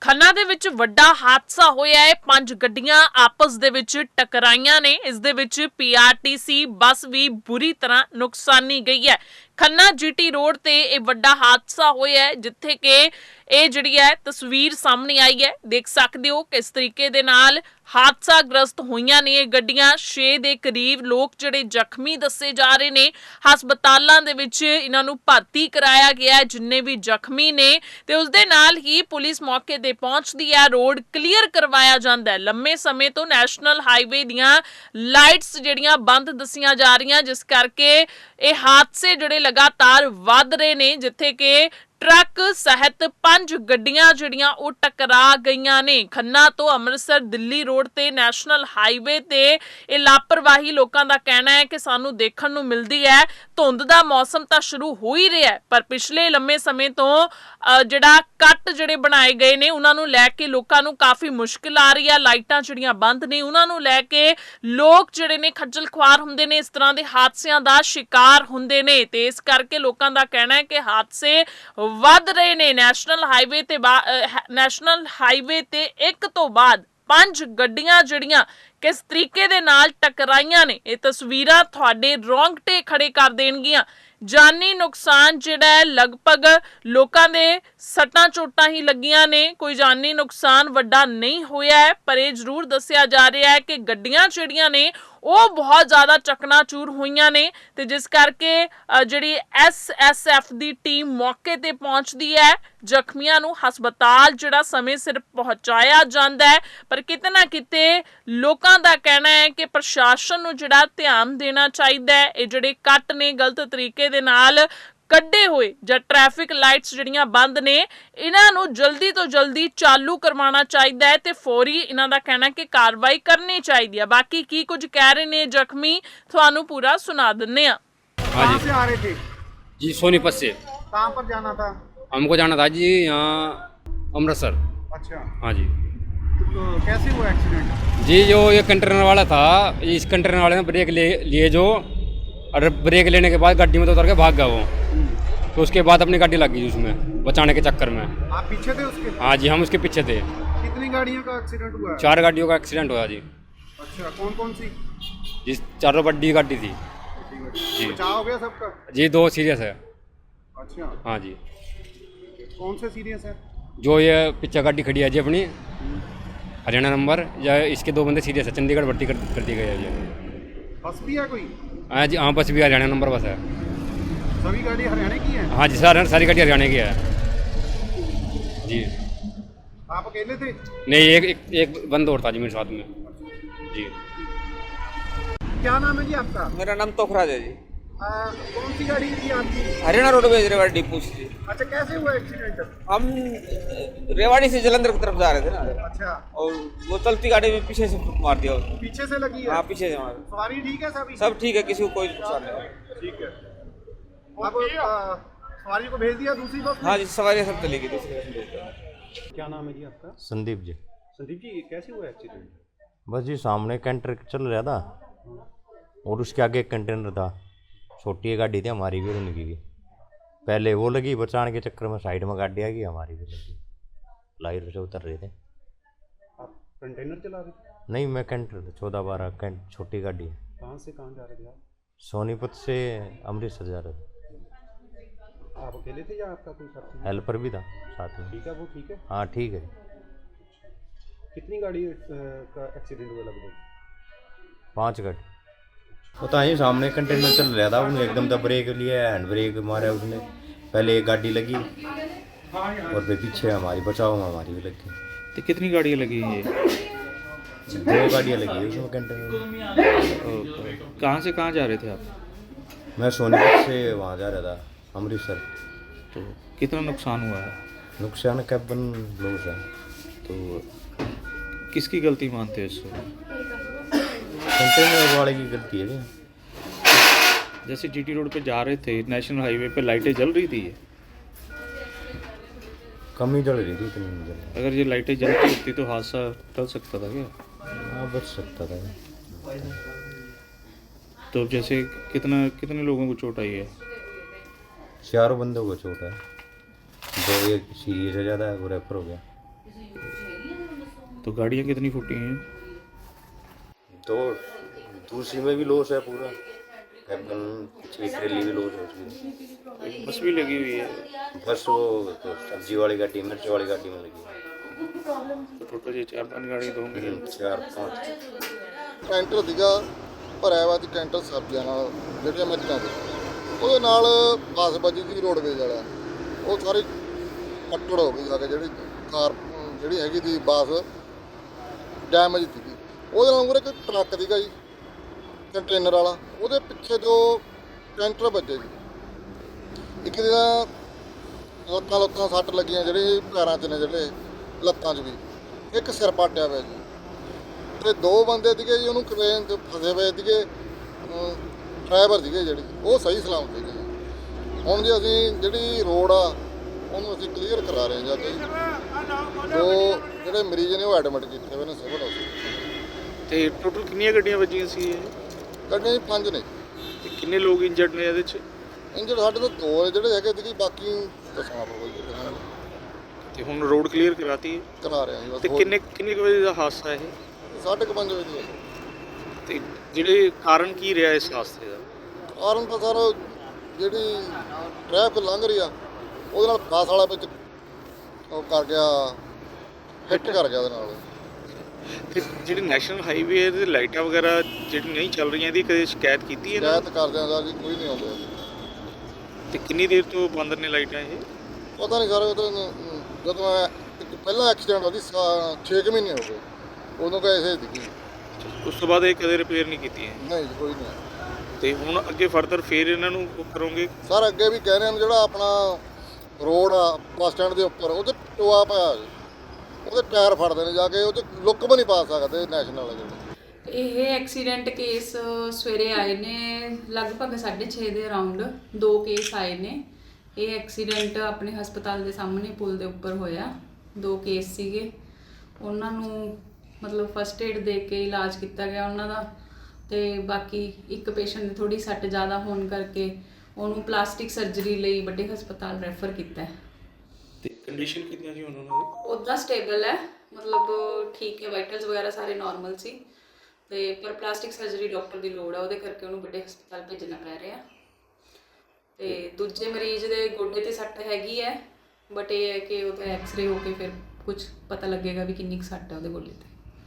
ਖੰਨਾ ਦੇ ਵਿੱਚ ਵੱਡਾ ਹਾਦਸਾ ਹੋਇਆ ਹੈ। ਪੰਜ ਗੱਡੀਆਂ ਆਪਸ ਦੇ ਵਿੱਚ ਟਕਰਾਈਆਂ ਨੇ। ਇਸ ਦੇ ਵਿੱਚ ਪੀਆਰਟੀਸੀ ਬੱਸ ਵੀ ਬੁਰੀ ਤਰ੍ਹਾਂ ਨੁਕਸਾਨੀ ਗਈ ਹੈ। ਖੰਨਾ ਜੀਟੀ ਰੋਡ ਤੇ ਇਹ ਵੱਡਾ ਹਾਦਸਾ ਹੋਇਆ ਹੈ, ਜਿੱਥੇ ਕਿ ਇਹ ਜਿਹੜੀ ਹੈ ਤਸਵੀਰ ਸਾਹਮਣੇ ਆਈ ਹੈ। ਦੇਖ ਸਕਦੇ ਹੋ ਕਿਸ ਤਰੀਕੇ ਦੇ ਨਾਲ ਹਾਦਸਾ ਗ੍ਰਸਤ ਹੋਈਆਂ ਨੇ ਇਹ ਗੱਡੀਆਂ। 6 ਦੇ ਕਰੀਬ ਲੋਕ ਜਿਹੜੇ ਜ਼ਖਮੀ ਦੱਸੇ ਜਾ ਰਹੇ ਨੇ। ਹਸਪਤਾਲਾਂ ਦੇ ਵਿੱਚ ਇਹਨਾਂ ਨੂੰ ਭਰਤੀ ਕਰਾਇਆ ਗਿਆ ਜਿੰਨੇ ਵੀ ਜ਼ਖਮੀ ਨੇ। ਤੇ ਉਸ ਦੇ ਨਾਲ ਹੀ ਪੁਲਿਸ ਮੌਕੇ ਤੇ ਪਹੁੰਚਦੀ ਹੈ। ਰੋਡ ਕਲੀਅਰ ਕਰਵਾਇਆ ਜਾਂਦਾ ਹੈ। ਲੰਮੇ ਸਮੇਂ ਤੋਂ ਨੈਸ਼ਨਲ ਹਾਈਵੇ ਦੀਆਂ ਲਾਈਟਸ ਜਿਹੜੀਆਂ ਬੰਦ ਦੱਸੀਆਂ ਜਾ ਰਹੀਆਂ, ਜਿਸ ਕਰਕੇ ਇਹ ਹਾਦਸੇ ਜਿਹੜੇ ਲਗਾਤਾਰ ਵੱਧ ਰਹੇ ਨੇ ਜਿੱਥੇ ਕਿ ਟਰੱਕ ਸਹਿਤ ਪੰਜ ਗੱਡੀਆਂ ਜਿਹੜੀਆਂ ਉਹ ਟਕਰਾ ਗਈਆਂ ਨੇ। ਖੰਨਾ ਤੋਂ ਅੰਮ੍ਰਿਤਸਰ ਦਿੱਲੀ ਰੋਡ ਤੇ ਨੈਸ਼ਨਲ ਹਾਈਵੇ ਤੇ ਇਹ ਲਾਪਰਵਾਹੀ ਲੋਕਾਂ ਦਾ ਕਹਿਣਾ ਹੈ ਕਿ ਸਾਨੂੰ ਦੇਖਣ ਨੂੰ ਮਿਲਦੀ ਹੈ, ਧੁੰਦ ਦਾ ਮੌਸਮ ਤਾਂ ਸ਼ੁਰੂ ਹੋ ਹੀ ਰਿਹਾ ਪਰ ਪਿਛਲੇ ਲੰਮੇ ਸਮੇਂ ਤੋਂ ਜਿਹੜਾ ਕੱਟ ਜਿਹੜੇ ਬਣਾਏ ਗਏ ਨੇ, ਉਹਨਾਂ ਨੂੰ ਲੈ ਕੇ ਲੋਕਾਂ ਨੂੰ ਕਾਫੀ ਮੁਸ਼ਕਿਲ ਆ ਰਹੀ ਹੈ, ਲਾਈਟਾਂ ਜਿਹੜੀਆਂ ਬੰਦ ਨੇ, ਉਹਨਾਂ ਨੂੰ ਲੈ ਕੇ ਲੋਕ ਜਿਹੜੇ ਨੇ ਖੱਜਲ ਖੁਆਰ ਹੁੰਦੇ ਨੇ, ਇਸ ਤਰ੍ਹਾਂ ਦੇ ਹਾਦਸਿਆਂ ਦਾ ਸ਼ਿਕਾਰ ਹੁੰਦੇ ਨੇ ਤੇ ਇਸ ਕਰਕੇ ਲੋਕਾਂ ਦਾ ਕਹਿਣਾ ਹੈ ਕਿ ਹਾਦਸੇ ਵੱਧ ਰਹੇ ਨੇ। ਨੈਸ਼ਨਲ ਹਾਈਵੇ ਤੇ ਬਾ- ਨੈਸ਼ਨਲ ਹਾਈਵੇ ਤੇ ਇੱਕ ਤੋਂ ਬਾਅਦ ਪੰਜ ਗੱਡੀਆਂ ਜਿਹੜੀਆਂ ਕਿਸ ਤਰੀਕੇ ਦੇ ਨਾਲ ਟਕਰਾਈਆਂ ਨੇ, ਇਹ ਤਸਵੀਰਾਂ ਤੁਹਾਡੇ ਰੋਂਗਟੇ ਖੜੇ ਕਰ ਦੇਣਗੀਆਂ। ਜਾਨੀ ਨੁਕਸਾਨ ਜਿਹੜਾ ਹੈ ਲਗਭਗ ਲੋਕਾਂ ਦੇ ਸੱਟਾਂ ਚੋਟਾਂ ਹੀ ਲੱਗੀਆਂ ਨੇ। ਕੋਈ ਜਾਨੀ ਨੁਕਸਾਨ ਵੱਡਾ ਨਹੀਂ ਹੋਇਆ ਹੈ ਪਰ ਇਹ ਜ਼ਰੂਰ ਦੱਸਿਆ ਜਾ ਰਿਹਾ ਹੈ ਕਿ ਗੱਡੀਆਂ ਜਿਹੜੀਆਂ ਨੇ ਉਹ ਬਹੁਤ ਜ਼ਿਆਦਾ ਚਕਨਾਚੂਰ ਹੋਈਆਂ ਨੇ ਤੇ ਜਿਸ ਕਰਕੇ ਅ, ਜਿਹੜੀ ਐਸਐਸਐਫ ਦੀ ਟੀਮ ਮੌਕੇ ਤੇ ਪਹੁੰਚਦੀ ਹੈ ਜ਼ਖਮੀਆਂ ਨੂੰ ਹਸਪਤਾਲ ਜਿਹੜਾ ਸਮੇਂ ਸਿਰ ਪਹੁੰਚਾਇਆ ਜਾਂਦਾ ਹੈ। ਪਰ ਕਿਤੇ ਨਾ ਕਿਤੇ ਲੋਕਾਂ ਦਾ ਕਹਿਣਾ ਹੈ ਕਿ ਪ੍ਰਸ਼ਾਸਨ ਨੂੰ ਜਿਹੜਾ ਧਿਆਨ ਦੇਣਾ ਚਾਹੀਦਾ ਹੈ। ਇਹ ਜਿਹੜੇ ਕੱਟ ਨੇ ਗਲਤ ਤਰੀਕੇ ਦੇ ਨਾਲ ਕੱਢੇ ਹੋਏ ਜਾਂ ਟ੍ਰੈਫਿਕ ਲਾਈਟਸ ਜਿਹੜੀਆਂ ਬੰਦ ਨੇ ਇਹਨਾਂ ਨੂੰ ਜਲਦੀ ਤੋਂ ਜਲਦੀ ਚਾਲੂ ਕਰਵਾਉਣਾ ਚਾਹੀਦਾ ਹੈ ਤੇ ਫੌਰੀ ਇਹਨਾਂ ਦਾ ਕਹਿਣਾ ਹੈ ਕਿ ਕਾਰਵਾਈ ਕਰਨੀ ਚਾਹੀਦੀ ਹੈ ਬਾਕੀ ਕੀ ਕੁਝ ਕਹਿ ਰਹੇ ਨੇ ਜ਼ਖਮੀ ਤੁਹਾਨੂੰ ਪੂਰਾ ਸੁਣਾ ਦਿੰਨੇ ਆ हाँ कहाँ जी से आ रहे थे जी सोनीपत से कहाँ पर जाना था हमको जाना था जी यहाँ अमृतसर अच्छा हाँ जी तो कैसे हुआ एक्सीडेंट जी जो ये कंटेनर वाला था इस कंटेनर वाले ने ब्रेक ले लिए जो और ब्रेक लेने के बाद गाड़ी में तो उतर के भाग गया वो। तो उसके बाद अपनी गाड़ी लग गई उसमें बचाने के चक्कर में। आप पीछे थे उसके? हाँ जी हम उसके पीछे थे। कितनी गाड़ियों का एक्सीडेंट हुआ? चार गाड़ियों का एक्सीडेंट हुआ जी। अच्छा कौन कौन सी? जिस चारों बड्डी गाड़ी थी। जी। हो गया सबका? जी दो सीरियस है। अच्छा। हाँ जी। कौन से सीरियस है? जो ये पीछे गाड़ी खड़ी है जी अपनी हरियाणा नंबर या इसके दो बंदे सीरियस है चंडीगढ़ भर्ती कर, कर दी गई है जी। भी है कोई? हाँ जी हाँ बस भी हरियाणा नंबर बस है सभी गाड़ी हरियाणा की है हाँ जी सर सारी गाड़ी हरियाणा की है जी आप अकेले थे नहीं एक एक, एक बंद और था जी मेरे साथ में जी क्या नाम है जी आपका मेरा नाम तोखराज है जी आ, कौन सी गाड़ी थी आपकी हरियाणा रोडवेज़ रेवाड़ी डिपो से। अच्छा कैसे हुआ एक्सीडेंट? हम रेवाड़ी से जलंधर की तरफ़ जा रहे थे ना। अच्छा। और वो चलती गाड़ी में पीछे से मार दिया उसने। पीछे से लगी है? हाँ पीछे से मार। सवारी ठीक है सभी? सब ठीक है किसी को कोई नुकसान नहीं ठीक है। अब सवारी को भेज दिया दूसरी बस हाँ जी सवारी सब चलेगी दूसरी बस भेज क्या नाम है जी आपका? संदीप जी। संदीप जी कैसे हुआ एक्सीडेंट? बस जी सामने कंटेनर चल रहा था। और उसके आगे एक कंटेनर था। छोटी गाड़ी थी हमारी भी उनकी भी पहले वो लगी बचाने के चक्कर में साइड में गाड़ी आ गई हमारी भी लगी। लाइट से उतर रहे थे। आप कंटेनर चला रहे थे? नहीं मैं कंटेनर चौदह बारह कैंट छोटी गाड़ी। कहाँ से कहाँ जा रहे थे आप? सोनीपत से अमृतसर जा रहे थे। आप अकेले थे या आपका कोई साथी? हेल्पर भी था साथ में। ठीक है वो ठीक है? हाँ ठीक है। कितनी गाड़ी का एक्सीडेंट हुआ लगभग? पाँच गाड़ी वो तो यहीं सामने कंटेनर चल रहा था उसने एकदम से ब्रेक लिया हैंड ब्रेक मारा उसने। पहले एक गाड़ी लगी और फिर पीछे हमारी बचाओ हमारी भी लगी। तो कितनी गाड़ियाँ लगी हैं ये? दो गाड़ियाँ लगी है उसमें कंटेनर कहाँ से कहाँ जा रहे थे आप? मैं सोनीपत से वहाँ जा रहा था अमृतसर। तो कितना नुकसान हुआ है? नुकसान कैबन लॉस है। तो किसकी गलती मानते हो इसको? कंटेनर वाले की गलती है जैसे जीटी रोड पे जा रहे थे नेशनल हाईवे पे लाइटें जल रही थी ये। कम ही जल रही थी इतनी नहीं जल अगर ये लाइटें जलती होती तो हादसा टल सकता था क्या? हाँ बच सकता था। तो जैसे कितना कितने लोगों को चोट आई है? चारों बंदों को चोट है। दो एक सीरियस है ज़्यादा है वो रेफर हो गया। तो गाड़ियाँ कितनी फूटी हैं? तो दूसरी में भी लॉस है पूरा कैबन पिछली ट्रेली भी लॉस है उसकी एक बस भी लगी हुई है बस वो तो सब्जी वाली गाड़ी मिर्च वाली गाड़ी में लगी तो टोटल ये चार पांच गाड़ी तो होंगी हम्म, चार पाँच ਕੈਂਟਰ ਸੀਗਾ ਭਰਿਆ ਵਾ ਸੀ ਕੈਂਟਰ ਸਬਜ਼ੀਆਂ ਨਾਲ ਜਿਹੜੀਆਂ ਮਿਰਚਾਂ ਦੇ ਉਹਦੇ ਨਾਲ ਬੱਸ ਵੱਜੀ ਸੀ ਰੋਡਵੇਜ਼ ਵਾਲਾ ਉਹ ਸਾਰੀ ਕੱਟੜ ਹੋ ਗਈ ਜਾ ਕੇ ਜਿਹੜੀ ਕਾਰ ਅਮ, ਜਿਹੜੀ ਹੈਗੀ ਸੀ ਬੱਸ ਡੈਮੇਜ ਸੀਗੀ ਉਹਦੇ ਨਾਲ ਮੂਹਰੇ ਇੱਕ ਟਰੱਕ ਸੀਗਾ ਜੀ, ਕੰਟੇਨਰ ਵਾਲਾ। ਉਹਦੇ ਪਿੱਛੇ ਜੋ ਕੈਂਟਰ ਵੱਜੇ ਜੀ। ਇੱਕ ਦਾ ਲੱਤਾਂ ਲੱਤਾਂ ਸੱਟ ਲੱਗੀਆਂ ਜਿਹੜੇ ਪੈਰਾਂ 'ਚ ਨੇ ਜਿਹੜੇ, ਲੱਤਾਂ 'ਚ ਵੀ। ਇੱਕ ਸਿਰ ਪਾਟਿਆ ਹੋਇਆ ਜੀ। ਤੇ ਦੋ ਬੰਦੇ ਸੀਗੇ ਜੀ, ਉਹਨੂੰ ਕ੍ਰੇਨ ਤੇ ਫਸੇ ਹੋਏ ਸੀਗੇ। ਡਰਾਈਵਰ ਸੀਗੇ ਜਿਹੜੇ, ਉਹ ਸਹੀ ਸਲਾਮਤ ਸੀਗੇ ਜੀ। ਹੁਣ ਜੀ ਅਸੀਂ ਜਿਹੜੀ ਰੋਡ ਆ, ਉਹਨੂੰ ਅਸੀਂ ਕਲੀਅਰ ਕਰਾ ਰਹੇ ਹਾਂ ਜਾ ਕੇ ਜੋ ਜਿਹੜੇ ਮਰੀਜ਼ ਨੇ ਉਹ ਐਡਮਿਟ ਕੀਤੇ ਹੋਏ ਨੇ ਸਿਵਲ ਹਸਪਤਾਲ ਤੇ ਟੋਟਲ ਕਿੰਨੀਆਂ ਗੱਡੀਆਂ ਵੱਜੀਆਂ ਸੀ ਇਹ? ਗੱਡੀਆਂ ਜੀ ਪੰਜ ਨੇ। ਤੇ ਕਿੰਨੇ ਲੋਕ ਇੰਜਰਡ ਨੇ ਇਹਦੇ ਚ? ਇੰਜਰ ਸਾਡੇ ਤੋਂ ਦੋ ਨੇ ਜਿਹੜੇ ਹੈਗੇ ਸੀਗੇ ਬਾਕੀ ਦੱਸਣਾ ਪਊਗਾ ਹਾਂ, ਤੇ ਹੁਣ ਰੋਡ ਕਲੀਅਰ ਕਰਾਤੀ ਹੈ? ਕਰਾ ਰਹੇ ਹਾਂ ਜੀ ਬਸ ਤੇ ਹੋਰ- ਕਿੰਨੇ ਕਿੰਨੇ ਕੁ ਵਜੇ ਦਾ ਹਾਦਸਾ ਇਹ? ਸਾਢੇ ਕੁ ਪੰਜ ਵਜੇ ਹੈ। ਤੇ ਜਿਹੜੇ ਕਾਰਨ ਕੀ ਰਿਹਾ ਇਸ ਹਾਦਸੇ ਦਾ? ਕਾਰਨ ਤਾਂ ਸਰ ਜਿਹੜੀ ਟ੍ਰੈਫਿਕ ਲੰਘ ਰਹੀ ਆ ਉਹਦੇ ਨਾਲ ਬੱਸ ਵਾਲਾ ਵਿੱਚ ਉਹ ਕਰ ਗਿਆ ਹਿੱਟ ਕਰ ਗਿਆ ਉਹਦੇ ਨਾਲ। ਤੇ ਜਿਹੜੇ ਨੈਸ਼ਨਲ ਹਾਈਵੇ ਦੇ ਲਾਈਟਾਂ ਵਗੈਰਾ ਜਿਹੜੀ ਨਹੀਂ ਚੱਲ ਰਹੀਆਂ ਇਹਦੀ ਕਦੇ ਸ਼ਿਕਾਇਤ ਕੀਤੀ ਹੈ ਨਾ ਸ਼ਿਕਾਇਤ ਕਰਦੇ ਆਂ ਸਰ ਜੀ ਕੋਈ ਨਹੀਂ ਆਉਂਦਾ। ਤੇ ਕਿੰਨੀ ਦੇਰ ਤੋਂ ਬੰਦ ਨੇ ਲਾਈਟਾਂ ਇਹ? ਪਤਾ ਨਹੀਂ ਸਰ ਅਮ, ਜਦੋਂ ਮੈਂ ਇੱਕ ਪਹਿਲਾ ਐਕਸੀਡੈਂਟ ਹੋਈ 6 ਮਹੀਨੇ ਹੋ ਗਏ। ਉਦੋਂ ਕਾ ਐਸੇ ਦਿਖੀ ਉਸ ਤੋਂ ਬਾਅਦ ਇਹ ਕਦੇ ਰਿਪੇਅਰ ਨਹੀਂ ਕੀਤੀਆਂ ਨਹੀਂ ਜੀ, ਕੋਈ ਨਹੀਂ। ਤੇ ਹੁਣ ਅੱਗੇ ਫਰਦਰ ਫੇਰ ਇਹਨਾਂ ਨੂੰ ਉਹ ਕਰੋਗੇ? ਸਰ ਅੱਗੇ ਵੀ ਕਹਿ ਰਹੇ ਨੇ ਜਿਹੜਾ ਆਪਣਾ ਰੋਡ ਆ ਬੱਸ ਸਟੈਂਡ ਦੇ ਉੱਪਰ ਉਹਦੇ ਟੋਆ ਪਿਆ ਜੀ। ਉਹਦੇ ਟਾਇਰ ਫੜਦੇ ਨੇ ਜਾ ਕੇ, ਉਹ ਤੇ ਲੁੱਕ ਵੀ ਨਹੀਂ ਪਾ ਸਕਦੇ ਨੈਸ਼ਨਲ ਵਾਲੇ ਜਿਹੜੇ। ਇਹ ਐਕਸੀਡੈਂਟ ਕੇਸ ਸਵੇਰੇ ਆਏ ਨੇ, ਲਗਭਗ 6:30 ਦੇ ਅਰਾਊਂਡ ਦੋ ਕੇਸ ਆਏ ਨੇ। ਇਹ ਐਕਸੀਡੈਂਟ ਆਪਣੇ ਹਸਪਤਾਲ ਦੇ ਸਾਹਮਣੇ ਪੁਲ ਦੇ ਉੱਪਰ ਹੋਇਆ। ਦੋ ਕੇਸ ਸੀਗੇ। ਉਹਨਾਂ ਨੂੰ ਮਤਲਬ ਫਸਟ ਏਡ ਦੇ ਕੇ ਇਲਾਜ ਕੀਤਾ ਗਿਆ ਉਹਨਾਂ ਦਾ। ਤੇ ਬਾਕੀ ਇੱਕ ਪੇਸ਼ੈਂਟ ਦੀ ਥੋੜੀ ਸੱਟ ਜ਼ਿਆਦਾ ਹੋਣ ਕਰਕੇ ਉਹਨੂੰ ਪਲਾਸਟਿਕ ਸਰਜਰੀ ਲਈ ਵੱਡੇ ਹਸਪਤਾਲ ਰੈਫਰ ਕੀਤਾ ਹੈ। ਤੇ ਕੰਡੀਸ਼ਨ ਕਿੰਨੀਆਂ ਸੀ ਉਹਨਾਂ ਦੀ? ਉੱਦਾਂ ਸਟੇਬਲ ਹੈ। ਮਤਲਬ ਠੀਕ ਹੈ ਵਾਈਟਲਸ ਵਗੈਰਾ ਸਾਰੇ ਨਾਰਮਲ ਸੀ। ਤੇ ਪਰ ਪਲਾਸਟਿਕ ਸਰਜਰੀ ਡਾਕਟਰ ਦੀ ਲੋੜ ਆ, ਉਹਦੇ ਕਰਕੇ ਉਹਨੂੰ ਵੱਡੇ ਹਸਪਤਾਲ ਭੇਜਣਾ ਪੈ ਰਿਹਾ। ਤੇ ਦੂਜੇ ਮਰੀਜ਼ ਦੇ ਗੋਡੇ ਤੇ ਸੱਟ ਹੈਗੀ ਹੈ ਬਟ ਇਹ ਹੈ ਕਿ ਉਹਦਾ ਐਕਸ-ਰੇ ਹੋ ਕੇ ਫਿਰ ਕੁਝ ਪਤਾ ਲੱਗੇਗਾ ਵੀ ਕਿੰਨੀ ਕੁ ਸੱਟ ਹੈ ਉਹਦੇ ਗੋਡੇ ਤੇ।